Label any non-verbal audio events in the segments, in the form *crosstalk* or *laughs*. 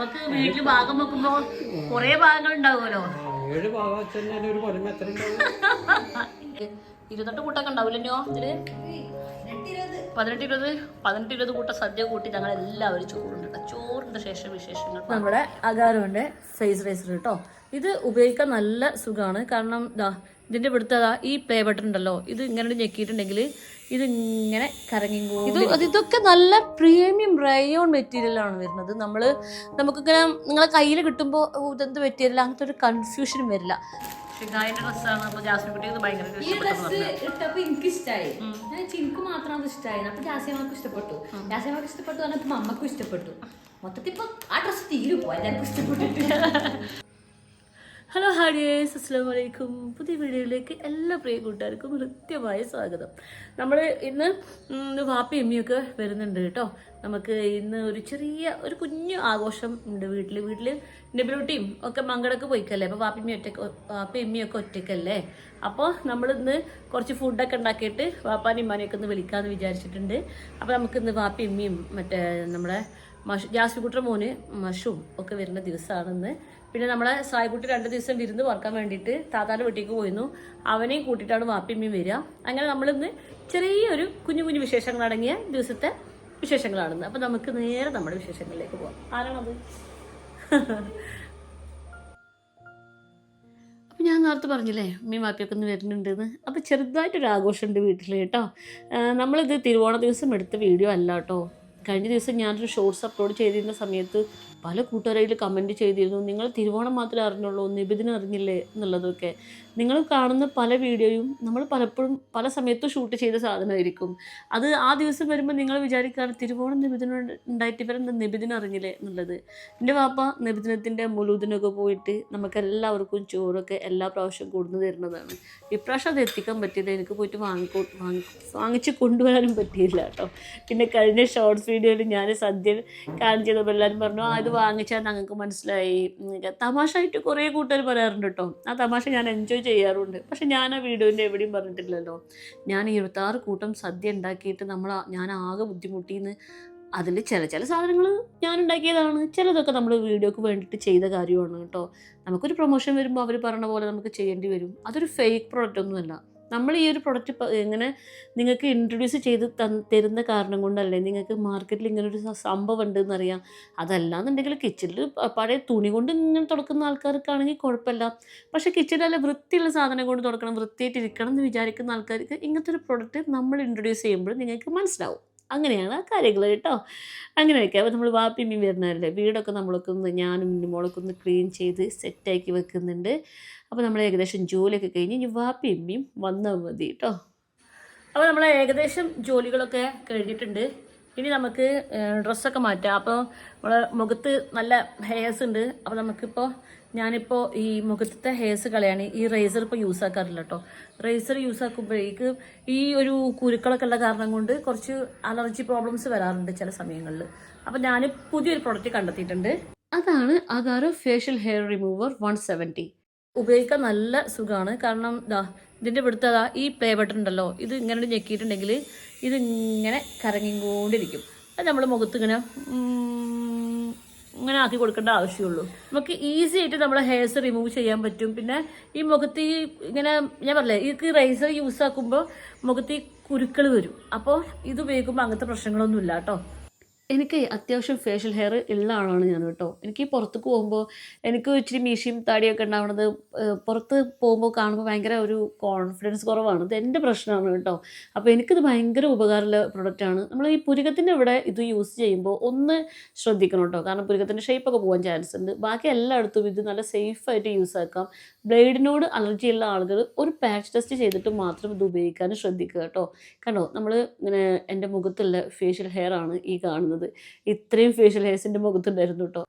നമുക്ക് വീട്ടിൽ ഭാഗം വെക്കുമ്പോ കൊറേ ഭാഗങ്ങൾ ഉണ്ടാവുമല്ലോ ഏഴ് ഭാഗം ഒരു എത്ര കൂട്ടൊക്കെ ഉണ്ടാവില്ലോ ഇതിൽ? പതിനെട്ട് ഇരുപത് പതിനെട്ട് ഇരുപത് കൂട്ട സദ്യ കൂട്ടി ഞങ്ങൾ എല്ലാവരും ചോറുണ്ട് ചോറിന്റെ ശേഷം വിശേഷങ്ങൾ നമ്മുടെ അകാരമുണ്ട് ഫേസ് റേസർ കേട്ടോ. ഇത് ഉപയോഗിക്കാൻ നല്ല സുഖമാണ്. കാരണം ദാ ഇതിന്റെ ഇവിടുത്തെ ദാ ഈ പ്ലേ ബട്ടൺ ഉണ്ടല്ലോ. ഇത് ഇങ്ങനെ ഞെക്കിയിട്ടുണ്ടെങ്കിൽ ഇത് ഇങ്ങനെ കറങ്ങി ഇത് അത് ഇതൊക്കെ നല്ല പ്രീമിയം റയോൺ മെറ്റീരിയൽ ആണ് വരുന്നത്. നമ്മൾ നമുക്കിങ്ങനെ നിങ്ങളെ കയ്യിൽ കിട്ടുമ്പോൾ ഇതെന്ത് മെറ്റീരിയൽ അങ്ങനത്തെ ഒരു കൺഫ്യൂഷനും വരില്ല. ഷിഗായിന്റെ ഡ്രസ്സാണ് അപ്പോൾ ജാസ്മിൻ കുട്ടിക്ക് ഇത് ഭയങ്കര ഈ ഡ്രസ് ഇട്ടപ്പോ എനിക്ക് ഇഷ്ടമായി എനിക്ക് മാത്രം അത് ഇഷ്ടമായി അപ്പൊ ജാസിയമ്മക്ക് ഇഷ്ടപ്പെട്ടു. ജാസിയമ്മക്ക് ഇഷ്ടപ്പെട്ടു പറഞ്ഞപ്പോ അമ്മക്കും ഇഷ്ടപ്പെട്ടു. മൊത്തത്തിൽ ഇപ്പൊ ആ ഡ്രസ് തീരും എല്ലാവർക്കും ഇഷ്ടപ്പെട്ടിട്ട്. *laughs* ഹലോ ഹാഡിയേഴ്സ് അസ്സാം വലൈക്കും പുതിയ വീഡിയോയിലേക്ക് എല്ലാ പ്രിയ കൂട്ടുകാർക്കും കൃത്യമായ സ്വാഗതം. നമ്മൾ ഇന്ന് വാപ്പി അമ്മിയൊക്കെ വരുന്നുണ്ട് കേട്ടോ. നമുക്ക് ഇന്ന് ഒരു ചെറിയ ഒരു കുഞ്ഞു ആഘോഷം ഉണ്ട് വീട്ടിൽ വീട്ടിൽ നെബിലൂട്ടിയും ഒക്കെ മങ്കടക്ക് പോയിക്കല്ലേ? അപ്പോൾ വാപ്പി അമ്മി ഒറ്റയ്ക്ക് വാപ്പി അമ്മിയൊക്കെ ഒറ്റക്കല്ലേ? അപ്പോൾ നമ്മൾ ഇന്ന് കുറച്ച് ഫുഡൊക്കെ ഉണ്ടാക്കിയിട്ട് വാപ്പാനും ഇമ്മാനെയൊക്കെ ഒന്ന് വിളിക്കാമെന്ന് വിചാരിച്ചിട്ടുണ്ട്. അപ്പോൾ നമുക്കിന്ന് വാപ്പി അമ്മിയും മറ്റേ നമ്മുടെ മഷു ജാസ്മിക്കുട്ടർ മോന് മഷും ഒക്കെ വരുന്ന ദിവസമാണെന്ന് പിന്നെ നമ്മളെ സായിക്കുട്ടി രണ്ട് ദിവസം വിരുന്ന് പറക്കാൻ വേണ്ടിയിട്ട് താത്താന്റെ വീട്ടിലേക്ക് പോയിരുന്നു. അവനെയും കൂട്ടിയിട്ടാണ് വാപ്പിയമ്മയും വരിക. അങ്ങനെ നമ്മളിന്ന് ചെറിയൊരു കുഞ്ഞു കുഞ്ഞു വിശേഷങ്ങൾ അടങ്ങിയ ദിവസത്തെ വിശേഷങ്ങളാണെന്ന്. അപ്പം നമുക്ക് നേരെ നമ്മുടെ വിശേഷങ്ങളിലേക്ക് പോവാം. ആരാണത്? അപ്പം ഞാൻ നേരത്തെ പറഞ്ഞില്ലേ ഉമ്മയും വാപ്പിയൊക്കെ ഒന്ന് വരുന്നുണ്ടെന്ന്. അപ്പോൾ ചെറുതായിട്ടൊരു ആഘോഷമുണ്ട് വീട്ടിൽ കേട്ടോ. നമ്മളിത് തിരുവോണ ദിവസം എടുത്ത വീഡിയോ അല്ല കേട്ടോ. കഴിഞ്ഞ ദിവസം ഞാനൊരു ഷോർട്സ് അപ്ലോഡ് ചെയ്തിരുന്ന സമയത്ത് പല കൂട്ടുകാരിൽ കമന്റ് ചെയ്തിരുന്നു. നിങ്ങൾ തിരുവോണം മാത്രമേ അറിഞ്ഞുള്ളൂ നിബിദിനം അറിഞ്ഞില്ലേ എന്നുള്ളതൊക്കെ. നിങ്ങൾ കാണുന്ന പല വീഡിയോയും നമ്മൾ പലപ്പോഴും പല സമയത്തും ഷൂട്ട് ചെയ്ത സാധനമായിരിക്കും. അത് ആ ദിവസം വരുമ്പോൾ നിങ്ങൾ വിചാരിക്കുകയാണ് തിരുവോണം നിബിദിനം ഉണ്ടായിട്ട് ഇവരെന്താ നിബിദിനം അറിഞ്ഞില്ലേ എന്നുള്ളത്. എന്റെ വാപ്പ നിബിദിനത്തിന്റെ മുലൂദിനൊക്കെ പോയിട്ട് നമുക്കെല്ലാവർക്കും ചോറൊക്കെ എല്ലാ പ്രാവശ്യവും കൊടുന്നു തരുന്നതാണ്. ഇപ്രാവശ്യം അത് എത്തിക്കാൻ പറ്റിയില്ല. എനിക്ക് പോയിട്ട് വാങ്ങിക്കോ വാങ്ങി വാങ്ങിച്ച് കൊണ്ടുവരാനും പറ്റിയില്ല കേട്ടോ. പിന്നെ കഴിഞ്ഞ ഷോർട്സ് വീഡിയോയിൽ ഞാൻ സദ്യ കാണിച്ചപ്പോൾ എല്ലാവരും പറഞ്ഞു ആ ഇത് വാങ്ങിച്ചാൽ ഞങ്ങൾക്ക് മനസ്സിലായി. തമാശ തമാശയായിട്ട് കുറേ കൂട്ടുകാർ പറയാറുണ്ട് കേട്ടോ ആ തമാശ ഞാൻ എൻജോയ് ചെയ്യാറുണ്ട്. പക്ഷെ ഞാൻ ആ വീഡിയോന്റെ എവിടെയും പറഞ്ഞിട്ടില്ലല്ലോ. ഞാൻ ഇരുപത്താറ് കൂട്ടം സദ്യ ഉണ്ടാക്കിയിട്ട് നമ്മൾ ഞാൻ ആകെ ബുദ്ധിമുട്ടിന്ന് അതിൽ ചില ചില സാധനങ്ങൾ ഞാൻ ഉണ്ടാക്കിയതാണ്. ചിലതൊക്കെ നമ്മൾ വീഡിയോക്ക് വേണ്ടിയിട്ട് ചെയ്ത കാര്യമാണ് കേട്ടോ നമുക്കൊരു പ്രൊമോഷൻ വരുമ്പോൾ അവർ പറഞ്ഞ പോലെ നമുക്ക് ചെയ്യേണ്ടി വരും. അതൊരു ഫേക്ക് പ്രോഡക്റ്റ് ഒന്നുമല്ല. നമ്മൾ ഈ ഒരു പ്രൊഡക്റ്റ് ഇങ്ങനെ നിങ്ങൾക്ക് ഇൻട്രൊഡ്യൂസ് ചെയ്ത് തരുന്ന കാരണം കൊണ്ടല്ലേ നിങ്ങൾക്ക് മാർക്കറ്റിൽ ഇങ്ങനെ ഒരു സംഭവം ഉണ്ടെന്ന് അറിയാം അതല്ലാന്നുണ്ടെങ്കിൽ കിച്ചണിൽ പഴയ തുണി കൊണ്ട് ഇങ്ങനെ തുടക്കുന്ന ആൾക്കാർക്കാണെങ്കിൽ കുഴപ്പമില്ല. പക്ഷേ കിച്ചണിൽ വൃത്തിയുള്ള സാധനം കൊണ്ട് തുടക്കണം വൃത്തിയായിട്ട് ഇരിക്കണം എന്ന് വിചാരിക്കുന്ന ആൾക്കാർക്ക് ഇങ്ങനത്തെ ഒരു പ്രൊഡക്റ്റ് നമ്മൾ ഇൻട്രൊഡ്യൂസ് ചെയ്യുമ്പോൾ നിങ്ങൾക്ക് മനസ്സിലാവും. അങ്ങനെയാണ് ആ കാര്യങ്ങൾ കേട്ടോ. അങ്ങനെയൊക്കെ. അപ്പോൾ നമ്മൾ വാപ്പിമ്മി വരുന്നതല്ലേ വീടൊക്കെ നമ്മളൊക്കെ ഒന്ന് ഞാനും മോളൊക്കെ ഒന്ന് ക്ലീൻ ചെയ്ത് സെറ്റാക്കി വെക്കുന്നുണ്ട്. അപ്പോൾ നമ്മൾ ഏകദേശം ജോലിയൊക്കെ കഴിഞ്ഞ് ഇനി വാപ്പിയമ്മയും വന്നാൽ മതി കേട്ടോ. അപ്പോൾ നമ്മൾ ഏകദേശം ജോലികളൊക്കെ കഴിഞ്ഞിട്ടുണ്ട്. ഇനി നമുക്ക് ഡ്രസ്സൊക്കെ മാറ്റാം. അപ്പോൾ നമ്മളെ മുഖത്ത് നല്ല ഹെയർസ് ഉണ്ട്. അപ്പോൾ നമുക്കിപ്പോൾ ഞാനിപ്പോൾ ഈ മുഖത്തെ ഹെയർസ് കളയാണ് ഈ റേസർ ഇപ്പോൾ യൂസ് ആക്കാറില്ല കേട്ടോ റേസർ യൂസ് ആക്കുമ്പോഴേക്ക് ഈ ഒരു കുരുക്കളൊക്കെ ഉള്ള കാരണം കൊണ്ട് കുറച്ച് അലർജി പ്രോബ്ലംസ് വരാറുണ്ട് ചില സമയങ്ങളിൽ അപ്പോൾ ഞാൻ പുതിയൊരു പ്രോഡക്റ്റ് കണ്ടെത്തിയിട്ടുണ്ട്. അതാണ് അതാരോ facial hair remover one seventy ഉപയോഗിക്കാൻ നല്ല സുഖമാണ് കാരണം ദാ ഇതിന്റെ ഇവിടുത്തെ ദാ ഈ പ്ലേ ബട്ടൺ ഉണ്ടല്ലോ ഇത് ഇങ്ങനെ ഞെക്കിയിട്ടുണ്ടെങ്കിൽ ഇതിങ്ങനെ കറങ്ങിക്കൊണ്ടിരിക്കും. അത് നമ്മൾ മുഖത്ത് ഇങ്ങനെ ഇങ്ങനെ ആക്കി കൊടുക്കേണ്ട ആവശ്യമുള്ളൂ. നമുക്ക് ഈസി ആയിട്ട് നമ്മുടെ ഹെയർസ് റിമൂവ് ചെയ്യാൻ പറ്റും. പിന്നെ ഈ മുഖത്ത് ഇങ്ങനെ ഞാൻ പറഞ്ഞില്ലേ ഈ റൈസർ യൂസ് ആക്കുമ്പോൾ മുഖത്ത് കുരുക്കൾ വരും. അപ്പോൾ ഇത് ഉപയോഗിക്കുമ്പോൾ അങ്ങനത്തെ പ്രശ്നങ്ങളൊന്നും ഇല്ല കേട്ടോ. എനിക്ക് അത്യാവശ്യം ഫേഷ്യൽ ഹെയർ ഉള്ള ആളാണ് ഞാൻ കേട്ടോ. എനിക്ക് പുറത്തേക്ക് പോകുമ്പോൾ എനിക്ക് ഇച്ചിരി മീശയും താടിയൊക്കെ ഉണ്ടാവുന്നത് പുറത്ത് പോകുമ്പോൾ കാണുമ്പോൾ ഭയങ്കര ഒരു കോൺഫിഡൻസ് കുറവാണ്. ഇത് എന്റെ പ്രശ്നമാണ് കേട്ടോ. അപ്പോൾ എനിക്കിത് ഭയങ്കര ഉപകാരമുള്ള പ്രൊഡക്റ്റാണ് നമ്മൾ ഈ പുരുകത്തിന്റെ ഇവിടെ ഇത് യൂസ് ചെയ്യുമ്പോൾ ഒന്ന് ശ്രദ്ധിക്കണം കേട്ടോ. കാരണം പുരുകത്തിന്റെ ഷേപ്പൊക്കെ പോകാൻ ചാൻസ് ഉണ്ട്. ബാക്കി എല്ലായിടത്തും ഇത് നല്ല സേഫായിട്ട് യൂസ് ആക്കാം. ബ്ലേഡിനോട് അലർജി ഉള്ള ആളുകൾ ഒരു പാച്ച് ടെസ്റ്റ് ചെയ്തിട്ട് മാത്രം ഇത് ഉപയോഗിക്കാൻ ശ്രദ്ധിക്കുക കേട്ടോ. കണ്ടോ? നമ്മൾ ഇങ്ങനെ എന്റെ മുഖത്തുള്ള ഫേഷ്യൽ ഹെയർ ആണ് ഈ കാണുന്നത്. ഇത്രയും ഫേഷ്യൽ ഹെയർസിന്റെ മുഖത്തുണ്ടായിരുന്നു കേട്ടോ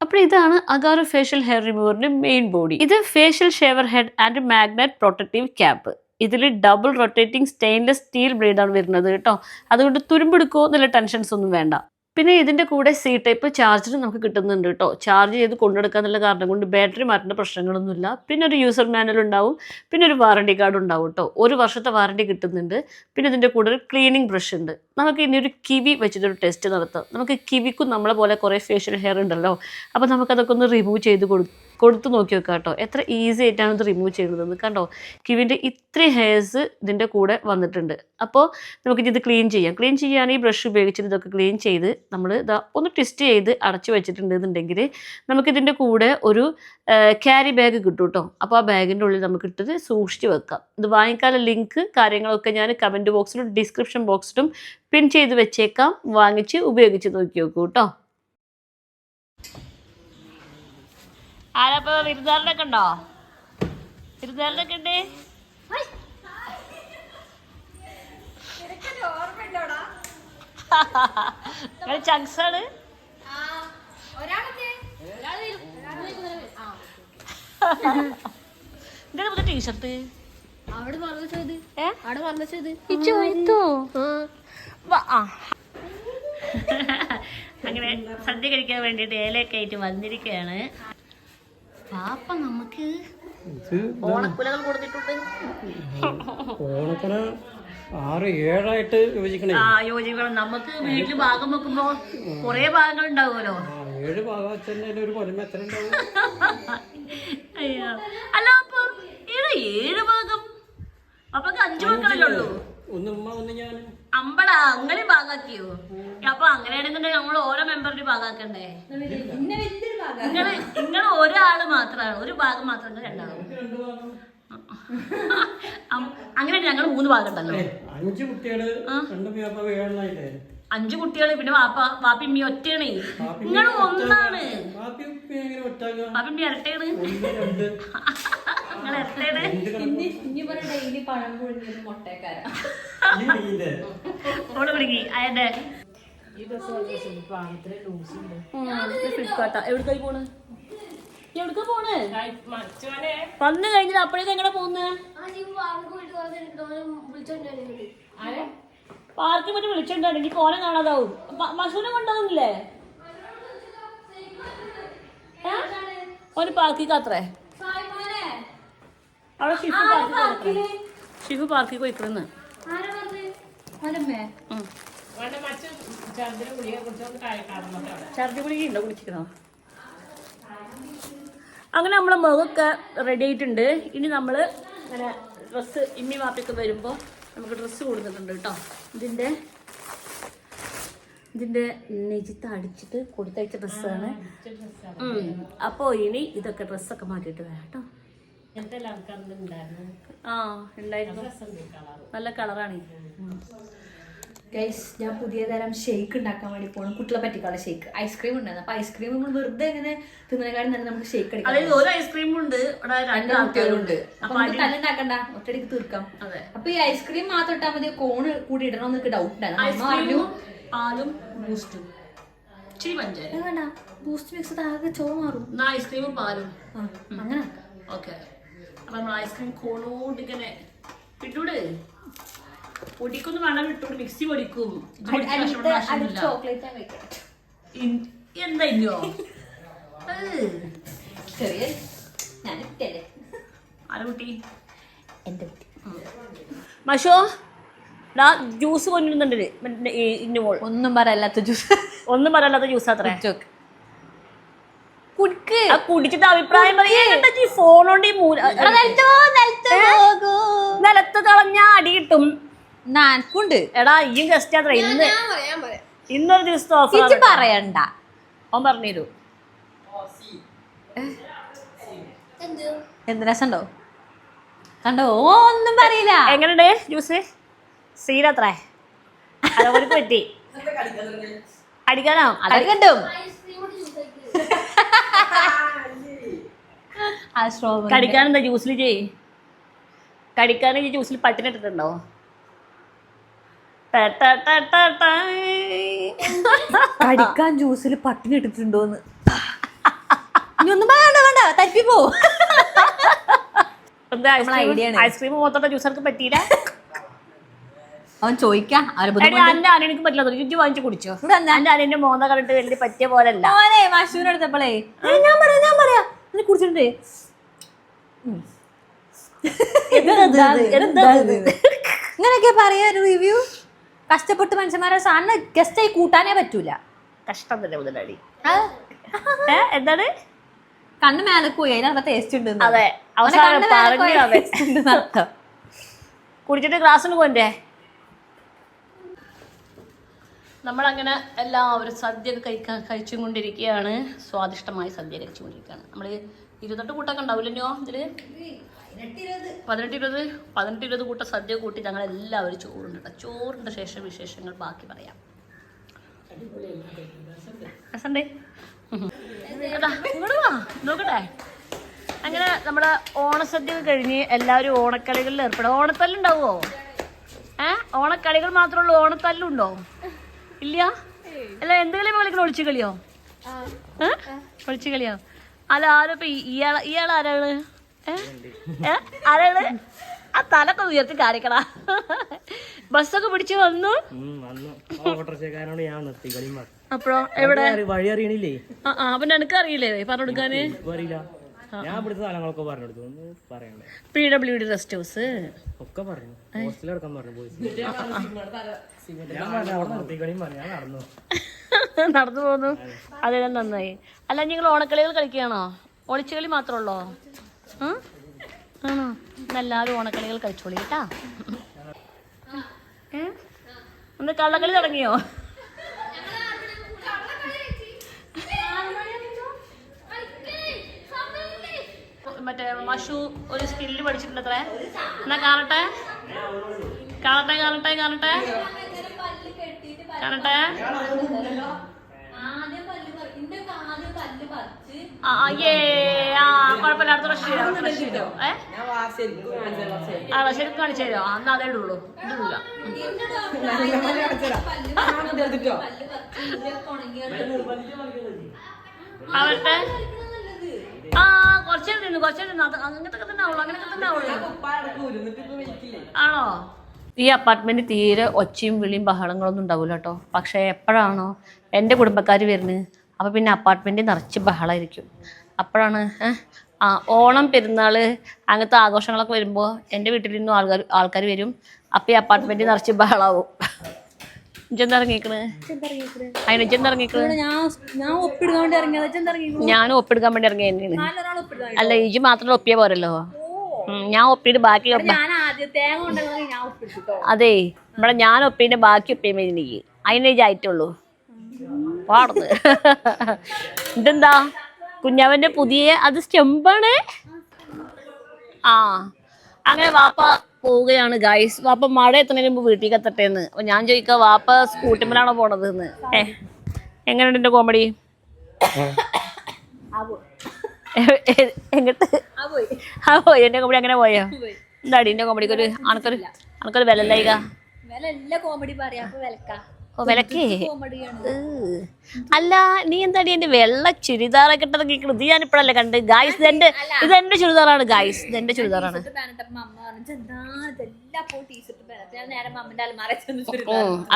അപ്പോൾ ഇതാണ് അഗാറോ ഫേഷ്യൽ ഹെയർ റിമൂവറിന്റെ മെയിൻ ബോഡി ഇത് facial shaver head and magnet protective cap ഇതിൽ ഡബിൾ റൊട്ടേറ്റിംഗ് സ്റ്റെയിൻലെസ് സ്റ്റീൽ ബ്ലേഡാണ് വരുന്നത് കേട്ടോ അതുകൊണ്ട് തുരുമ്പെടുക്കുമോ എന്നുള്ള ടെൻഷൻസ് ഒന്നും വേണ്ട. പിന്നെ ഇതിന്റെ കൂടെ സി ടൈപ്പ് ചാർജർ നമുക്ക് കിട്ടുന്നുണ്ട് കേട്ടോ ചാർജ് ചെയ്ത് കൊണ്ടെടുക്കുക എന്നുള്ള കാരണം കൊണ്ട് ബാറ്ററി മാറ്റേണ്ട പ്രശ്നങ്ങളൊന്നുമില്ല. പിന്നെ ഒരു യൂസർ മാനുവൽ ഉണ്ടാവും. പിന്നെ ഒരു വാറണ്ടി കാർഡ് ഉണ്ടാവും കേട്ടോ ഒരു വർഷത്തെ വാറണ്ടി കിട്ടുന്നുണ്ട്. പിന്നെ ഇതിന്റെ കൂടെ ഒരു ക്ലീനിങ് ബ്രഷ് ഉണ്ട്. നമുക്ക് ഇനി ഒരു കിവി വെച്ചിട്ടൊരു ടെസ്റ്റ് നടത്താം. നമുക്ക് കിവിക്കും നമ്മളെ പോലെ കുറേ ഫേഷ്യൽ ഹെയർ ഉണ്ടല്ലോ. അപ്പോൾ നമുക്കതൊക്കെ ഒന്ന് റിമൂവ് ചെയ്ത് കൊടു കൊടുത്ത് നോക്കി വെക്കാം കേട്ടോ എത്ര ഈസി ആയിട്ടാണ് ഇത് റിമൂവ് ചെയ്യുന്നത് കണ്ടോ? കിവിന്റെ ഇത്രയും ഹെയർസ് ഇതിന്റെ കൂടെ വന്നിട്ടുണ്ട്. അപ്പോൾ നമുക്ക് ഇത് ക്ലീൻ ചെയ്യാം. ക്ലീൻ ചെയ്യാൻ ഈ ബ്രഷ് ഉപയോഗിച്ചിട്ട് ഇതൊക്കെ ക്ലീൻ ചെയ്ത് നമ്മൾ ഇതാ ഒന്ന് ട്വിസ്റ്റ് ചെയ്ത് അടച്ചു വെച്ചിട്ടുണ്ടെന്നുണ്ടെങ്കിൽ നമുക്കിതിന്റെ കൂടെ ഒരു ക്യാരി ബാഗ് കിട്ടും കേട്ടോ അപ്പോൾ ആ ബാഗിന്റെ ഉള്ളിൽ നമുക്ക് ഇട്ടത് സൂക്ഷിച്ച് വെക്കാം. ഇത് വാങ്ങിക്കാനുള്ള ലിങ്ക് കാര്യങ്ങളൊക്കെ ഞാൻ കമന്റ് ബോക്സിലും ഡിസ്ക്രിപ്ഷൻ ബോക്സിലും പിൻ ചെയ്ത് വെച്ചേക്കാം. വാങ്ങിച്ച് ഉപയോഗിച്ച് നോക്കി നോക്കൂ കേട്ടോ ആരപ്പോ വിരുന്നാറിനൊക്കെ ഉണ്ടോ? വിരുന്നാറിനൊക്കെ ഉണ്ട്? നിങ്ങൾ ചങ്സ് ആണ് എന്താണ് പുതിയ ടീഷർട്ട്? അവിടെ ഏ? അവിടെ ആ. *laughs* അങ്ങനെ സദ്യ കഴിക്കാൻ വേണ്ടിയിട്ട് ഏലയൊക്കെ ആയിട്ട് വന്നിരിക്കുകയാണ്. പാപ്പ നമുക്ക് ഓണക്കുലകൾ കൊടുത്തിട്ടുണ്ട്. ഓണത്തിന് ആറ് ഏഴായിട്ട് യോജിക്കണേ. ആ യോജിക്കണം. നമുക്ക് വീട്ടിൽ ഭാഗം വെക്കുമ്പോ കൊറേ ഭാഗങ്ങൾ ഉണ്ടാവുമല്ലോ. ഏഴ് ഭാഗം ഒരു കൊലമ എത്ര ഉണ്ടാവും? അയ്യോ. അല്ല അപ്പൊ ഇത് ഏഴ് ഭാഗം. അപ്പൊ അഞ്ചു മക്കളല്ലേ ഉള്ളൂ. ഒന്ന് ഉമ്മ ഒന്ന് ഞാൻ അമ്പടാ അങ്ങനെ ഭാഗാക്കിയോ അപ്പൊ അങ്ങനെയാണെന്നുണ്ടെങ്കിൽ നമ്മൾ ഓരോ മെമ്പറിന്റെ ഭാഗാക്കണ്ടേ നിങ്ങൾ നിങ്ങൾ ഒരാൾ മാത്രമാണ് ഒരു ഭാഗം മാത്രം രണ്ടാളും. അങ്ങനെ ഞങ്ങൾ മൂന്ന് ഭാഗം ഉണ്ടല്ലോ അഞ്ച് കുട്ടികൾ അഞ്ചു കുട്ടികൾ പിന്നെ വാപ്പ വാപ്പിമ്മി ഒറ്റയാണ്. നിങ്ങൾ ഒന്നാണ്. വാപ്പിമ്മി ഇരട്ടയാണ്. നിങ്ങൾ ഇരട്ടയാണ്. ഡെയിലി പഴം പുഴുങ്ങിയത് മുട്ടക്കാരാ. ഈ മീന്റെ ഓൾ വിളിക്കി അയന്റെ ഫ്ലിപ്കാർട്ടാ എവിടേക്കായി പോണ്? എവിടേക്കാ പോണ്? വന്നു കഴിഞ്ഞിട്ട് അപ്പോഴേക്കും എങ്ങനെ പോകുന്നത് പാർക്കിൽ പറ്റി വിളിച്ചിട്ടുണ്ടായിരുന്നു എനിക്ക് കോനെ കാണാതാവും. മസൂനെ മഷൂനെ കൊണ്ടുപോകുന്നില്ലേ ഒരു പാർക്കിക്ക് അത്രേ അവിടെ ഷിഫു പാർക്കിൽ ഷിഫു പാർക്കിൽ പോയിക്കിരുന്ന് അലമ്മേ ഛർദി ഗുളിക ഉണ്ടോ കുടിച്ചിക്കണോ അങ്ങനെ നമ്മളെ മുഖമൊക്കെ റെഡി ആയിട്ടുണ്ട്. ഇനി നമ്മൾ ഇങ്ങനെ ഡ്രസ്സ് ഇമ്മി മാപ്പിയൊക്കെ വരുമ്പോൾ നമുക്ക് ഡ്രസ്സ് കൊടുത്തിട്ടുണ്ട് കേട്ടോ. ഇതിന്റെ ഇതിന്റെ നെജിത്ത് അടിച്ചിട്ട് കൊടുത്തയച്ച ഡ്രസ്സാണ് അപ്പോൾ ഇനി ഇതൊക്കെ ഡ്രസ്സൊക്കെ മാറ്റിയിട്ട് വരാം കേട്ടോ. ആ ഉണ്ടായിരുന്നു. നല്ല കളറാണ് ഗൈസ് ഞാൻ പുതിയ തരം ഷേക്ക് ഉണ്ടാക്കാൻ വേണ്ടി പോകണം കുട്ടികളെ പറ്റിക്കാനുള്ള ഷേക്ക് ഐസ്ക്രീം ഉണ്ടായിരുന്നു. അപ്പൊ ഐസ്ക്രീം നമ്മൾ വെറുതെ ഇങ്ങനെ തിന്നതിനെക്കാളും തന്നെ നമുക്ക് ഷേക്ക് അതായത് ഒരു ഐസ്ക്രീം ഉണ്ട് രണ്ട് ആൾക്കാരുണ്ട്. അപ്പൊ നമുക്ക് തല്ലുണ്ടാക്കണ്ട. ഒറ്റടിക്ക് തീർക്കാം. അതെ. അപ്പൊ ഈ ഐസ്ക്രീം മാത്രം ഇട്ടാൽ മതി. കോണ് കൂടി ഇടണം എന്നൊക്കെ ഡൗട്ട് ഉണ്ടായിരുന്നു. പാലും ബൂസ്റ്റും ഇച്ചിരി പഞ്ചാര "അത് വേണ്ട. ബൂസ്റ്റ് മിക്സ് ആകെ ചോ മാറും. ഐസ്ക്രീമും പാലും. അങ്ങനെ. ഓക്കെ അപ്പൊ നമ്മൾ ഐസ്ക്രീം കോണോണ്ട് ഇങ്ങനെ ഇട്ടൂട്? പൊടിക്കൊന്നും വേണം ഇട്ടോണ്ട് മിക്സി പൊടിക്കും. എന്താ ഇല്ലോ ചെറിയ എന്റെ കുട്ടി? മഷോ ഡാ ജ്യൂസ് കൊണ്ടിരുന്നുണ്ട് ഇന്നുമോൾ ഒന്നും പറയല്ലാത്ത ജ്യൂസ്. ഒന്നും പറയാത്ത ജ്യൂസ് അത്ര. കുടിക്ക്. ആ കുടിച്ചിട്ട് അഭിപ്രായം പറയാ. ഫോണോണ്ട് കൊണ്ട് ഈ മൂല നിലത്ത് കളഞ്ഞ അടി കിട്ടും. എടാ ഗസ്റ്റ് ഇന്ന് ഇന്നൊരു ദിവസത്തെ ഓഫർ പറയണ്ട. പറഞ്ഞുതരൂ എന്ത്? രസമുണ്ടോ കണ്ടോ? ഓ ഒന്നും പറയില്ല. എങ്ങനെയുണ്ട് ജ്യൂസ്? സീരത്രേ പറ്റി. അടിക്കാനോ? അതൊക്കെ കണ്ടും ആ സ്ട്രോബെറി കടിക്കാൻ എന്താ ജ്യൂസിൽ ചെയ് കടിക്കാൻ ജ്യൂസിൽ പട്ടിനിട്ടിട്ടുണ്ടോ. കടിക്കാൻ ജ്യൂസിൽ പട്ടിണി ഇട്ടിട്ടുണ്ടോന്ന്. ഇനി ഒന്നും വേണ്ട വേണ്ട തരിപ്പി പോവും. ഐസ്ക്രീം മൊത്തം ജ്യൂസർക്ക് പറ്റിയില്ല? അവൻ ചോദിക്കാം അനിയനിക്ക് പറ്റില്ല ഇജ്ജ് വാങ്ങിച്ചു കുടിച്ചോ. എന്റെ അനിയന്റെ മോന്ത കണ്ടിട്ട് വലിയ പറ്റിയ പോലല്ല മോനെ മഷൂന് എടുത്തപ്പോളേ. "ഏ, ഞാൻ പറയാം ഞാൻ പറയാം. നീ കുടിച്ചിട്ടുണ്ട്. ഇങ്ങനെയൊക്കെ പറയാ ഒരു റിവ്യൂ കഷ്ടപ്പെട്ട് മനുഷ്യന്മാരെ സാറിന് ഗസ്റ്റായി കൂട്ടാനേ പറ്റൂല. കഷ്ടം തന്നെ മുതലാളി. ഏ എന്താണ്? കണ്ണ് മേലെ പോയി നല്ല ടേസ്റ്റ് ഉണ്ട് എന്ന്. അതെ അവനെ അവസാനം കണ്ണ് മേലെ പറഞ്ഞു പോയ അതെ. taste ഉണ്ടെന്ന് അർത്ഥം. കുടിച്ചിട്ട് ക്ലാസ്സിന് പോണ്ടേ നമ്മളങ്ങനെ എല്ലാവരും സദ്യ ഒക്കെ കഴിക്കാൻ കഴിച്ചും കൊണ്ടിരിക്കുകയാണ് സ്വാദിഷ്ടമായ സദ്യ കഴിച്ചുകൊണ്ടിരിക്കുകയാണ്. നമ്മൾ ഇരുപത്തെട്ട് കൂട്ടൊക്കെ ഉണ്ടാവില്ലല്ലോ ഇതിൽ പതിനെട്ട് ഇരുപത് പതിനെട്ട് ഇരുപത് കൂട്ട സദ്യ കൂട്ടി ഞങ്ങൾ എല്ലാവരും ചോറുണ്ട് കേട്ടോ ചോറിന്റെ ശേഷം വിശേഷങ്ങൾ ബാക്കി പറയാം. രസണ്ടേ. നോക്കട്ടെ. അങ്ങനെ നമ്മുടെ ഓണസദ്യ കഴിഞ്ഞ് എല്ലാവരും ഓണക്കളികളിൽ ഏർപ്പെടും. ഓണത്തല്ലുണ്ടാവോ ഏ? ഓണക്കളികൾ മാത്രമേ ഉള്ളൂ. ഓണത്തല്ലുണ്ടോ ഇല്ല? അല്ല എന്ത് കളിയാ കളിക്കണ ഒളിച്ചു കളിയോ? ഏ? ഒളിച്ചു കളിയോ? അല്ല ആരപ്പ ഇയാൾ ഇയാൾ ആരാണ്? ആരാണ്? ആ തലൊക്കെ ഉയർത്തി കാണിക്കണ. ബസ്സൊക്കെ പിടിച്ചു വന്നു. അപ്പഴോ? എവിടെ? വഴി അറിയണില്ലേ? ആ എനിക്ക് അറിയില്ലേ? പറഞ്ഞു കൊടുക്കാന്? ഞാൻ ഇവിടുത്തെ സ്ഥലങ്ങളൊക്കെ പറഞ്ഞു കൊടുത്തു. ഒന്ന് പറയണ്ടേ P W D rest house. ഒക്കെ പറഞ്ഞു. ഹോസ്റ്റലിൽ എടുക്കാൻ പോയി നടന്നു പോന്നു. അതെല്ലാം നന്നായി. അല്ല നിങ്ങൾ ഓണക്കളികൾ കളിക്കുകയാണോ? ഒളിച്ചുകളി മാത്രമേ ഉള്ളോ? ആണോ? എല്ലാവരും ഓണക്കളികൾ കളിച്ചോളി കേട്ടാ. ഒന്ന് കള്ളക്കളി തുടങ്ങിയോ? മറ്റേ മഷു ഒരു സ്കില്ല് പഠിച്ചിട്ടുണ്ട് അത്രേ എന്നാ കാണട്ടെ? കാണട്ടെ കാണട്ടെ കാണട്ടെ. കാണട്ടെ. ആ ആ, ഏ ആ കുഴപ്പമില്ല അടുത്ത പ്രാവശ്യം ചെയ്യാം, അടുത്ത പ്രാവശ്യം ചെയ്യാം. ഏ? ആ ശരിക്കും കാണിച്ചു തരോ അന്ന് അതേ ഇടുള്ളൂ. ഇതിടില്ല ആവട്ടെ ആ കുറച്ചേ ഇരുന്നു കുറച്ചേ അത് അങ്ങനത്തെ തന്നെ ആവുള്ളൂ അങ്ങനത്തെ തന്നെ ആവുള്ളൂ. ആണോ? ഈ അപ്പാർട്ട്മെന്റ് തീരെ ഒച്ചയും വിളിയും ബഹളങ്ങളൊന്നും ഉണ്ടാവില്ല കേട്ടോ പക്ഷേ എപ്പോഴാണോ എന്റെ കുടുംബക്കാർ വരുന്നത് അപ്പോൾ പിന്നെ അപ്പാർട്ട്മെന്റ് നിറച്ച് ബഹളമായിരിക്കും അപ്പോഴാണ് ആ ഓണം പെരുന്നാൾ അങ്ങനത്തെ ആഘോഷങ്ങളൊക്കെ വരുമ്പോൾ എന്റെ വീട്ടിൽ നിന്നും ആൾക്കാർ ആൾക്കാർ വരും. അപ്പോൾ ഈ അപ്പാർട്ട്മെന്റ് നിറച്ച് ബഹളാവും. ഞാൻ ഇറങ്ങിയത്. ഒപ്പിടുക്കാൻ വേണ്ടി ഇറങ്ങിയ തന്നെയാണ് നാലൊരാൾ ഒപ്പിടുക അല്ല ഇജി മാത്രം ഒപ്പിയ പോരല്ലോ? ഞാൻ ഒപ്പിയിട്ട് ബാക്കി ഞാൻ ആദ്യം തേങ്ങ കൊണ്ടുവന്നത് ഞാൻ ഒപ്പിട്ടോ അതെ ഇവിടെ ഞാൻ ഒപ്പിന്റെ ബാക്കി ഒപ്പിയും എനിക്ക് അതിനെ ആയിട്ടുള്ളൂ പാടുന്നത് ഇതെന്താ? കുഞ്ഞാവന്റെ പുതിയ അത് സ്റ്റെമ്പാണ്? ആ. അങ്ങനെ വാപ്പ പോവുകയാണ് ഗൈസ് വാപ്പ മഴ എത്തുന്നതിന് മുമ്പ് വീട്ടിൽ എത്തട്ടെ എന്ന് അപ്പൊ ഞാൻ ചോദിക്കാം വാപ്പ സ്കൂട്ടിമ്മലാണോ പോണത് എന്ന് ഏ. എങ്ങനെയുണ്ട് കോമഡി എങ്ങട്ട്? ആ പോയി. എന്റെ കോമഡി അങ്ങനെ പോയോ? *laughs* എന്താടി എന്റെ കോമഡിക്ക് ഒരു അനക്കൊരു അനക്കൊരു വില ഇല്ലായിക വിലക്ക. കോമഡിയാണ് അല്ല നീ എന്താടി എന്റെ വെള്ള ചുരിദാറൊക്കെ ഇട്ടതൊക്കെ കൃതി ഞാൻ ഇപ്പഴല്ലേ കണ്ട് ഗായ്സ് ഇതെന്റെ ഇതെന്റെ ചുരിദാറാണ് ഗായ്സ് ഇതെന്റെ ചുരിദാറാണ്. നേരെ അമ്മന്റെ അലമാര ചെന്ന്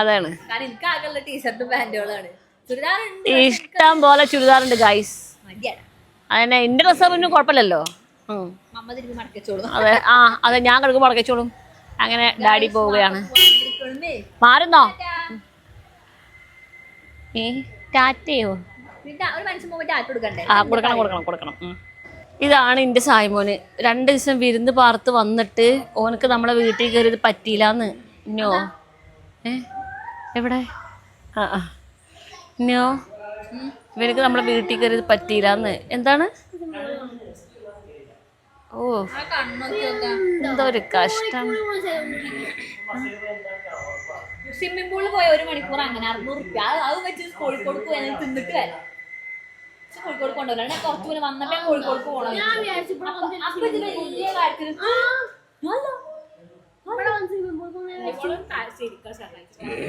അതാണ്. ഇഷ്ടം പോലെ ചുരിദാറുണ്ട് ഗായ്സ് മതിയാണ് അതന്നെ എന്റെ ഡ്രസ്സ് പിന്നെ കുഴപ്പമില്ലല്ലോ അമ്മ തിരിഞ്ഞ് മടക്കച്ചോളൂ അതെ ആ അതെ ഞാൻ കിടക്കും മടക്കിച്ചോളും അങ്ങനെ ഡാഡി പോവുകയാണ്. മാറുന്നോ? ഏ ടാറ്റയോ? ആ കൊടുക്കണം കൊടുക്കണം കൊടുക്കണം. ഇതാണ് എന്റെ സായ്മോന്. രണ്ട് ദിവസം വിരുന്ന് പാർത്ത് വന്നിട്ട് ഓനക്ക് നമ്മളെ വീട്ടിൽ കയറിയത് പറ്റിയില്ലാന്ന്. നോ ഏ എവിടെ? ആ ആ. ഇന്നോ? ഇവനക്ക് നമ്മളെ വീട്ടിൽ കയറിയത് പറ്റിയില്ലാന്ന്. എന്താണ്? ഓ. എന്താ ഒരു കഷ്ടം. സ്വിമ്മിംഗ് പൂളിൽ പോയ ഒരു മണിക്കൂർ അങ്ങനെ അറുന്നൂറ് റുപ്യ. അത് വെച്ച് കോഴിക്കോട് പോയി തിന്നിട്ട് വരാം. കോഴിക്കോട് കൊണ്ടുവരാം ഞാൻ കുറച്ച് മുന്നേ വന്നിട്ട് ഞാൻ കോഴിക്കോട് പോകണം അപ്പൊ- വലിയ അല്ല. ഇപ്പോഴും കാര്യം ശരിക്കും സഹായിച്ചു.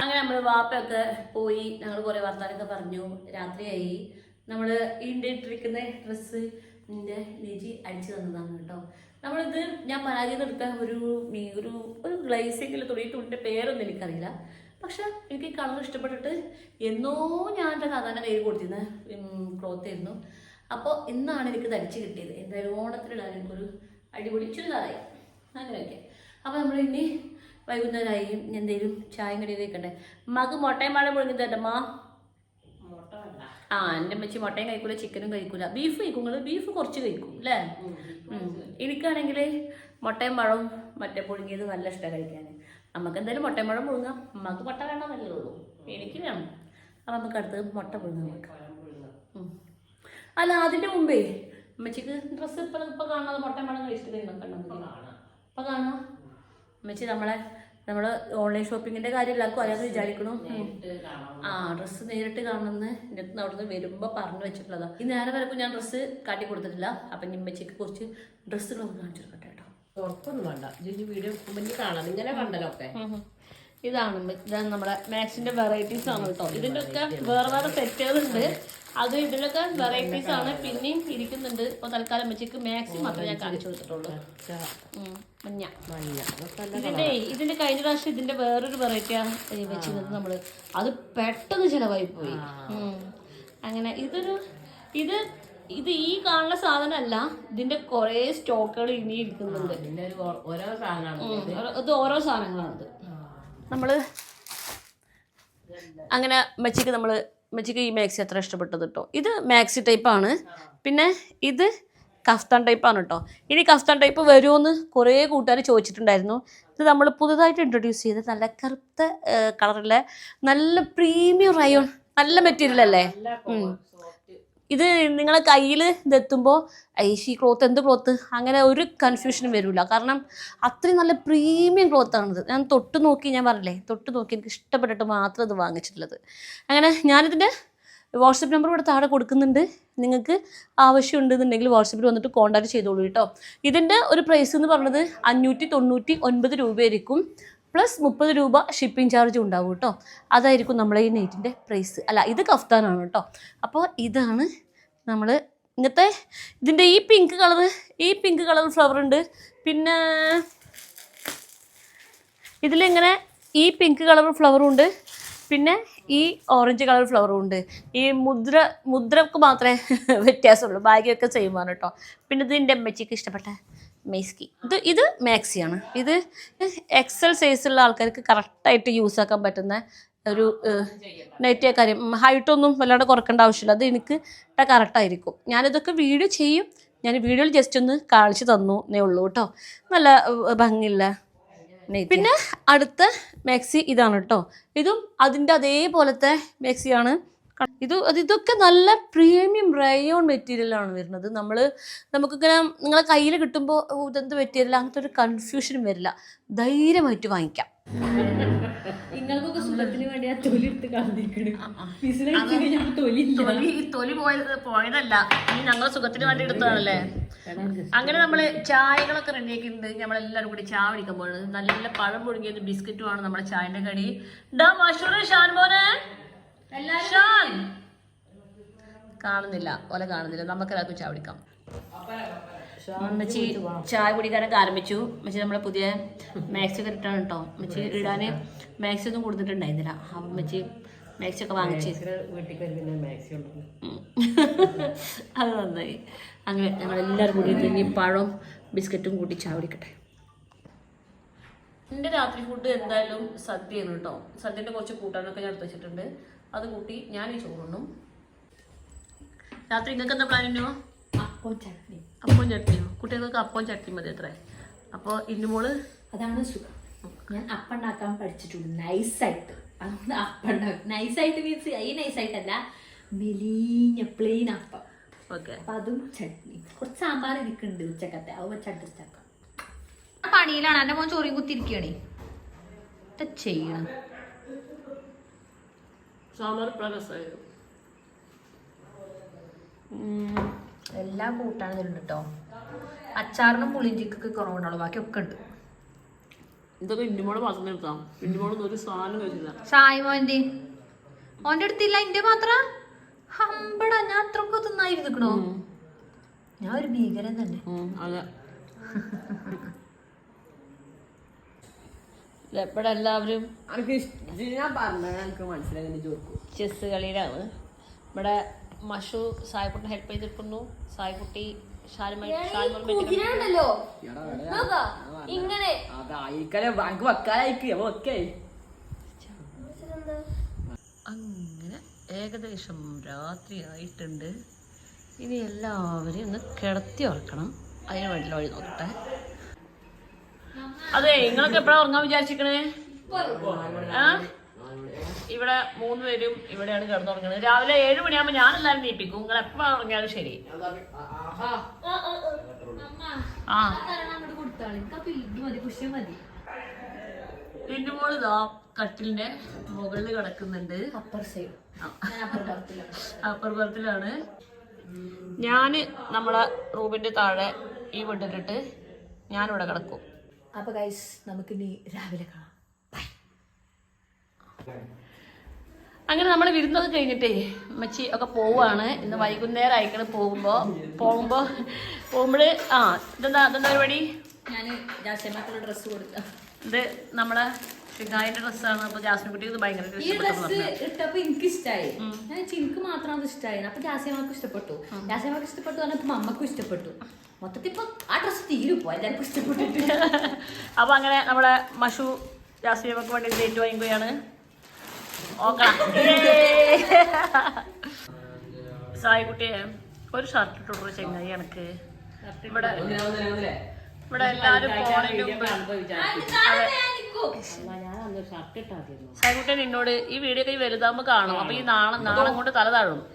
അങ്ങനെ നമ്മൾ വാപ്പയൊക്കെ പോയി ഞങ്ങൾ കുറേ വർത്താനൊക്കെ പറഞ്ഞു. രാത്രിയായി. നമ്മൾ ഇണ്ടിട്ടിരിക്കുന്ന ഇട്ടിരിക്കുന്ന ഡ്രസ്സ് നിന്റെ നിജി അടിച്ചു തന്നതാണ് കേട്ടോ. നമ്മളിത് ഞാൻ പരാജയം എടുത്ത ഒരു മീ- ഒരു ഒരു ഗ്ലൈസിങ്ങിൽ തുണി തുണിന്റെ പേരൊന്നും എനിക്കറിയില്ല. പക്ഷെ എനിക്ക് കളർ ഇഷ്ടപ്പെട്ടിട്ട് എന്നോ ഞാൻ എന്റെ സാധാരണ കയ്യിൽ കൊടുത്തിരുന്ന ക്ലോത്ത് ആയിരുന്നു. അപ്പോൾ ഇന്നാണ് എനിക്ക് ധരിച്ച് കിട്ടിയത്. എന്തായാലും ഓണത്തിനിടാൻ എനിക്കൊരു അടിപൊളി ചുരിദാറായി. അങ്ങനെയൊക്കെ. അപ്പോൾ നമ്മൾ ഇനി വൈകുന്നേരമായി എന്തെങ്കിലും ചായയും കടി വെക്കണ്ടേ മക് മുട്ടയും പാടെ മുഴുങ്ങി തരമ്മ ആ എന്റെ അമ്മച്ചി മുട്ടയും കഴിക്കൂല ചിക്കനും കഴിക്കൂല. ബീഫ് കഴിക്കും നിങ്ങൾ ബീഫ് കുറച്ച് കഴിക്കും അല്ലേ? എനിക്കാണെങ്കിൽ മുട്ടയും പഴവും മറ്റേ പുഴുങ്ങിയത് നല്ല ഇഷ്ടമാണ് കഴിക്കാൻ നമുക്ക് എന്തായാലും മുട്ടയും പഴം പുഴുങ്ങാം. നമുക്ക് മുട്ട വേണമെന്നല്ലേ ഉള്ളൂ. എനിക്ക് വേണം. അപ്പം നമുക്ക് അടുത്ത് മുട്ട പുഴുങ്ങാം. അല്ല അതിന്റെ മുമ്പേ അമ്മച്ചിക്ക് ഡ്രസ്സ് ഇപ്പം ഇപ്പം കാണാതെ മുട്ടയും പഴം കഴിച്ചിട്ട് കണ്ടോ? അപ്പം കാണാം. അമ്മച്ചി നമ്മളെ നമ്മൾ ഓൺലൈൻ ഷോപ്പിങ്ങിന്റെ കാര്യം എല്ലാവർക്കും അറിയാമെന്ന് വിചാരിക്കണു ആ ഡ്രസ്സ് നേരിട്ട് കാണുമെന്ന് എന്റെ അടുത്ത് അവിടുന്ന് വരുമ്പോൾ പറഞ്ഞു വെച്ചിട്ടുള്ളതാ. ഈ നേരെ വരക്കും ഞാൻ ഡ്രസ്സ് കാട്ടി കൊടുത്തിട്ടില്ല. അപ്പൊ നിമ്മച്ചിക്ക് കുറച്ച് ഡ്രസ്സുകളൊക്കെ കാണിച്ചു കൊടുക്കട്ടെ കേട്ടോ. പുറത്തൊന്നും വേണ്ട. ജിജി വീഡിയോ മുന്നിൽ കാണാം. ഇങ്ങനെ കണ്ടല്ലോ ഒക്കെ ഇതാണ് ഇതാണ് നമ്മുടെ മാക്സിന്റെ വെറൈറ്റീസ് ആണ് കേട്ടോ. ഇതിന്റെ ഒക്കെ വേറെ വേറെ സെറ്റേഴ്സ് ഉണ്ട്. അത് ഇതിലൊക്കെ വെറൈറ്റീസ് ആണ്. പിന്നെയും ഇരിക്കുന്നുണ്ട്. ഇപ്പൊ തൽക്കാലം വെച്ചേക്ക് മാക്സിമം മാത്രമേ ഞാൻ കാണിച്ചു കൊടുത്തിട്ടുള്ളൂ. മഞ്ഞ. ഇതിന്റെ ഇതിന്റെ കഴിഞ്ഞ പ്രാവശ്യം ഇതിന്റെ വേറൊരു വെറൈറ്റിയാണ് വെച്ചിരുന്നത് നമ്മൾ. അത് പെട്ടെന്ന് ചിലവായി പോയി. അങ്ങനെ ഇതൊരു ഇത് ഇത് ഈ കാണുന്ന സാധനമല്ല. ഇതിന്റെ കുറെ സ്റ്റോക്കുകൾ ഇനി ഇരിക്കുന്നുണ്ട്. ഇത്. ഓരോ സാധനങ്ങളാണ് നമ്മൾ അങ്ങനെ മച്ചിക്ക് നമ്മൾ മച്ചിക്ക് ഈ മാക്സി അത്ര ഇഷ്ടപ്പെട്ടത് കേട്ടോ ഇത് മാക്സി ടൈപ്പാണ് പിന്നെ ഇത് കഫ്താൻ ടൈപ്പാണ് കേട്ടോ ഇനി കഫ്താൻ ടൈപ്പ് വരുമെന്ന് കുറേ കൂട്ടുകാർ ചോദിച്ചിട്ടുണ്ടായിരുന്നു. ഇത് നമ്മൾ പുതുതായിട്ട് ഇൻട്രൊഡ്യൂസ് ചെയ്ത് നല്ല കറുത്ത കളറിലെ നല്ല പ്രീമിയം റയോൺ നല്ല മെറ്റീരിയൽ അല്ലേ. ഇത് നിങ്ങളെ കയ്യിൽ ഇതെത്തുമ്പോൾ ഐശി ക്ലോത്ത് എന്ത് ക്ലോത്ത് അങ്ങനെ ഒരു കൺഫ്യൂഷനും വരില്ല കാരണം അത്രയും നല്ല പ്രീമിയം ക്ലോത്താണിത് ഞാൻ തൊട്ട് നോക്കി ഞാൻ പറഞ്ഞില്ലേ തൊട്ട് നോക്കി എനിക്ക് ഇഷ്ടപ്പെട്ടിട്ട് മാത്രം ഇത് വാങ്ങിച്ചിട്ടുള്ളത്. അങ്ങനെ ഞാനിതിന്റെ വാട്സപ്പ് നമ്പർ ഇവിടെ താഴെ കൊടുക്കുന്നുണ്ട്. നിങ്ങൾക്ക് ആവശ്യമുണ്ടെന്നുണ്ടെങ്കിൽ വാട്സപ്പിൽ വന്നിട്ട് കോൺടാക്ട് ചെയ്തോളൂ കേട്ടോ. ഇതിന്റെ ഒരു പ്രൈസ് എന്ന് പറഞ്ഞത് അഞ്ഞൂറ്റി തൊണ്ണൂറ്റി ഒൻപത് രൂപയായിരിക്കും. പ്ലസ് മുപ്പത് രൂപ ഷിപ്പിംഗ് ചാർജ് ഉണ്ടാവും കേട്ടോ അതായിരിക്കും നമ്മളെ ഈ നെയ്റ്റിന്റെ പ്രൈസ് അല്ല ഇത് കഫ്താനാണ് കേട്ടോ അപ്പോൾ ഇതാണ് നമ്മൾ ഇങ്ങനത്തെ ഇതിന്റെ ഈ പിങ്ക് കളർ ഈ പിങ്ക് കളർ ഫ്ലവർ ഉണ്ട്. പിന്നെ ഇതിലിങ്ങനെ ഈ പിങ്ക് കളർ ഫ്ലവറും ഉണ്ട്. പിന്നെ ഈ ഓറഞ്ച് കളർ ഫ്ലവറും ഉണ്ട്. ഈ മുദ്ര മുദ്രക്ക് മാത്രമേ *laughs* വ്യത്യാസമുള്ളൂ. സെയിം ആണ് കേട്ടോ പിന്നെ ഇത് എന്റെ അമ്മച്ചിക്ക് ഇഷ്ടപ്പെട്ട മേസ്കി ഇത് ഇത് മാക്സിയാണ് ഇത് എക്സൽ സൈസുള്ള ആൾക്കാർക്ക് കറക്റ്റായിട്ട് യൂസ് ആക്കാൻ പറ്റുന്ന ഒരു നെറ്റിയ കാര്യം ഹൈറ്റൊന്നും വല്ലാണ്ട് കുറക്കേണ്ട ആവശ്യമില്ല. അത് എനിക്ക് കറക്റ്റായിരിക്കും ഞാനിതൊക്കെ വീഡിയോ ചെയ്യും. ഞാൻ വീഡിയോയിൽ ജസ്റ്റ് ഒന്ന് കാണിച്ചു തന്നു എന്നേ ഉള്ളൂ കേട്ടോ നല്ല ഭംഗിയില്ല പിന്നെ അടുത്ത മാക്സി ഇതാണ് കേട്ടോ ഇതും അതിന്റെ അതേപോലത്തെ മാക്സിയാണ് ഇത് അത് ഇതൊക്കെ നല്ല പ്രീമിയം റയോൺ മെറ്റീരിയലാണ് വരുന്നത്. നമ്മൾ നമുക്കിങ്ങനെ നിങ്ങളെ കയ്യിൽ കിട്ടുമ്പോൾ "ഓ, ഇതെന്ത് മെറ്റീരിയൽ അങ്ങനത്തെ ഒരു കൺഫ്യൂഷനും വരില്ല. ധൈര്യമായിട്ട് വാങ്ങിക്കാം. നിങ്ങൾക്കൊക്കെ സുഖത്തിന് വേണ്ടി ആ തൊലി എടുത്ത് കളഞ്ഞിരിക്കണ്. തൊലി തൊലി ഈ തൊലി പോയത് പോയതല്ല. ഇനി ഞങ്ങളെ സുഖത്തിന് വേണ്ടി എടുത്തതാണല്ലേ? അങ്ങനെ നമ്മൾ ചായകളൊക്കെ റെഡിയാക്കിയിട്ടുണ്ട്. നമ്മളെല്ലാവരും കൂടി ചായ കുടിക്കാൻ പോകുന്നത് നല്ല നല്ല പഴം പുഴുങ്ങിയത് ബിസ്ക്കറ്റുമാണ് നമ്മുടെ ചായന്റെ കടി. ഡാ മഷൂർ ഷാൻ മോനെ. ഷാൻ കാണുന്നില്ല. ഓല കാണുന്നില്ല. നമുക്ക് എല്ലാവർക്കും ചായ കുടിക്കാം. അമ്മച്ചി ചായ കുടിക്കാനൊക്കെ ആരംഭിച്ചു. അമ്മച്ചി നമ്മളെ പുതിയ മാക്സ് ഒക്കെ ഇട്ടാണ് കേട്ടോ അമ്മച്ചി ഇടാൻ മാക്സ് ഒന്നും കൊടുത്തിട്ടുണ്ടായിരുന്നില്ല അപ്പം അമ്മച്ചി മാക്സ് ഒക്കെ വാങ്ങിച്ച്. *laughs* അത് നന്നായി. അങ്ങനെ ഞങ്ങളെല്ലാവരും കൂടി ഇനി പഴം ബിസ്ക്കറ്റും കൂട്ടി ചായ കുടിക്കട്ടെ. എന്റെ രാത്രി ഫുഡ് എന്തായാലും സദ്യയാണ് കേട്ടോ സദ്യന്റെ കുറച്ച് കൂട്ടാനൊക്കെ ഞാൻ എടുത്ത് വെച്ചിട്ടുണ്ട്. അത് കൂട്ടി ഞാൻ ഈ ചോറുണ്ണും. രാത്രി നിങ്ങൾക്ക് എന്താ പ്ലാനിനോ അപ്പം ചട്നി അപ്പം ചട്നിയോ? കുട്ടികൾക്ക് അപ്പം ചട്നി മതി അത്രേ. അപ്പോൾ ഇന്നുമോൾ? അതാണ് സുഖം. ഞാൻ അപ്പം ഉണ്ടാക്കാൻ പഠിച്ചിട്ടുണ്ട് നൈസായിട്ട് അതുകൊണ്ട് അപ്പം ഉണ്ടാക്കും നൈസായിട്ട് മീൻസ് ഈ നൈസായിട്ടല്ല മെലീഞ്ഞ പ്ലെയിൻ അപ്പം. ഓക്കെ അപ്പം അതും ചട്നി കുറച്ച് സാമ്പാർ ഇരിക്കുന്നുണ്ട് ഉച്ചക്കത്തെ. അത് വെച്ച് അഡ്ജസ്റ്റ് ആക്കാം. പണിയിലാണ്. എന്റെ മോൻ ചോറിയും കുത്തിരിക്കുകയാണേ എന്താ ചെയ്യണം? സാമ്പാർ പ്രകസായിരുന്നു എല്ലാ കൂട്ടാണ് ഇതിലുണ്ട് കേട്ടോ അച്ചാറിനും പുളിഞ്ചിക്കൊക്കെ കുറവുണ്ടാവുള്ളൂ. ബാക്കിയൊക്കെ ഉണ്ട്. ഇതൊക്കെ ഇന്നുമോൾ മാത്രം നിർത്താം ഇന്നുമോളൊന്നും ഒരു സാധനം കഴിച്ചില്ല. ഷായ് മോന്റെ ഓന്റെ അടുത്തില്ല? ഇന്റെ മാത്രം? ഹമ്പടാ ഞാൻ അത്രയ്ക്ക് തിന്നായിരുന്നിക്കണോ ഞാൻ ഒരു ഭീകരൻ തന്നെ. അതെ. *laughs* എനിക്ക് ഞാൻ എനിക്ക് മനസ്സിലായി ചെസ് കളിയിലാണ്. ഇവിടെ മഷു സായ്ക്കുട്ടി ഹെൽപ്പ് ചെയ്തിരിക്കുന്നു. സായ്ക്കുട്ടി ഇങ്ങനെ. അങ്ങനെ ഏകദേശം രാത്രി ആയിട്ടുണ്ട്. ഇനി എല്ലാവരെയും ഒന്ന് കിടത്തി ഉറക്കണം. അതിന് വേണ്ടി വഴി നോക്കട്ടെ. അതെ നിങ്ങളൊക്കെ എപ്പോഴാ ഉറങ്ങാൻ വിചാരിച്ചിക്കണേ ആ? ഇവിടെ മൂന്ന് പേരും ഇവിടെയാണ് കിടന്നുറങ്ങുന്നത്. രാവിലെ ഏഴ് മണിയാകുമ്പോ ഞാൻ എല്ലാവരും നീപ്പിക്കും നിങ്ങൾ എപ്പോഴാണ് ഉറങ്ങിയാലും ശരി. ആ എന്റെ മോൾ ഇതാ കട്ടിലിന്റെ മുകളിൽ കിടക്കുന്നുണ്ട്. Upper side. ഞാൻ അപ്പർ അപ്പുറത്തിലാണ് ഞാൻ നമ്മളെ റൂമിന്റെ താഴെ ഈ വീട്ടിലിട്ട് ഞാനിവിടെ കിടക്കും. അപ്പൊ ഗൈസ് നമുക്ക് ഇനി രാവിലെ കാണാം. ബൈ അങ്ങനെ നമ്മൾ വിരുന്നൊക്കെ കഴിഞ്ഞിട്ടേ മച്ചി ഒക്കെ പോവാണ്. ഇന്ന് വൈകുന്നേരം ആയിക്കണ് പോകുമ്പോ. പോകുമ്പോ പോകുമ്പോൾ ആ ഇതെന്താ അതെന്താ പരിപാടി? ഞാൻ ഡ്രസ്സ് കൊടുത്ത. ഇത് നമ്മളെ ഷിഗായിന്റെ ഡ്രസ്സാണ്. അപ്പൊ ജാസ്മിൻ കുട്ടിക്ക് ഇത് ഭയങ്കര ഈ ഡ്രസ്സ് ഇട്ടപ്പോ എനിക്ക് ഇഷ്ടമായി എനിക്ക് മാത്രം അത് ഇഷ്ടമായി അപ്പൊ ജാസിയമ്മക്ക് ഇഷ്ടപ്പെട്ടു. ജാസിയമ്മക്ക് ഇഷ്ടപ്പെട്ടു പറഞ്ഞപ്പോ അമ്മക്കും ഇഷ്ടപ്പെട്ടു. മൊത്തത്തിൽ ഇപ്പൊ ആ ഡ്രസ് തീരുപ്പോ എല്ലാവർക്കും ഇഷ്ടപ്പെട്ടിട്ട്. *laughs* അപ്പൊ അങ്ങനെ നമ്മുടെ മഷു ജാസിയമ്മക്ക് വേണ്ടി ഡേറ്റ് വാങ്ങിക്കുകയാണ്. *laughs* സായി കുട്ടിയെ ഒരു ഷർട്ട് ഇട്ടുള്ള ചെങ്ങായി എനക്ക്? ഇവിടെ ഇവിടെ എല്ലാരും പോണതിന് മുമ്പ് എന്നോട്. ഈ വീഡിയോ കൈ വലുതാകുമ്പോ കാണും. അപ്പൊ ഈ നാളെ നാളെ കൊണ്ട് തല താഴും.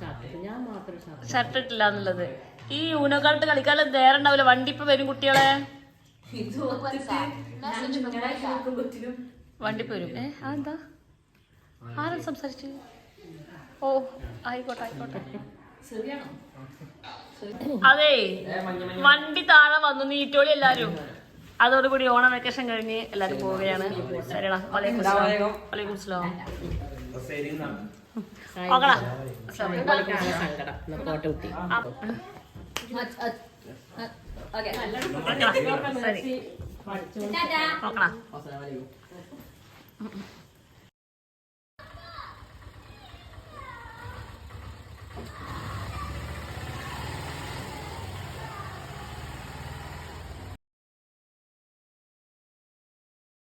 ഷർട്ട് ഞാൻ മാത്രം ഷർട്ട് ഷർട്ട് ഇട്ടില്ല എന്നുള്ളത്. ഈ യൂനോക്കാലത്ത് കളിക്കാൻ നേരം ഉണ്ടാവില്ല. വണ്ടി ഇപ്പൊ വരും കുട്ടികളെ. വണ്ടി ഇപ്പൊ വരും. ഏ അതെന്താ? ആരാ സംസാരിച്ചു? ഓ ആയിക്കോട്ടെ ആയിക്കോട്ടെ. അതെ. വണ്ടി താഴെ വന്നു. നീറ്റോളി എല്ലാരും. അതോടുകൂടി ഓണ വെക്കേഷൻ കഴിഞ്ഞ് എല്ലാരും പോവുകയാണ്. ശരിടാ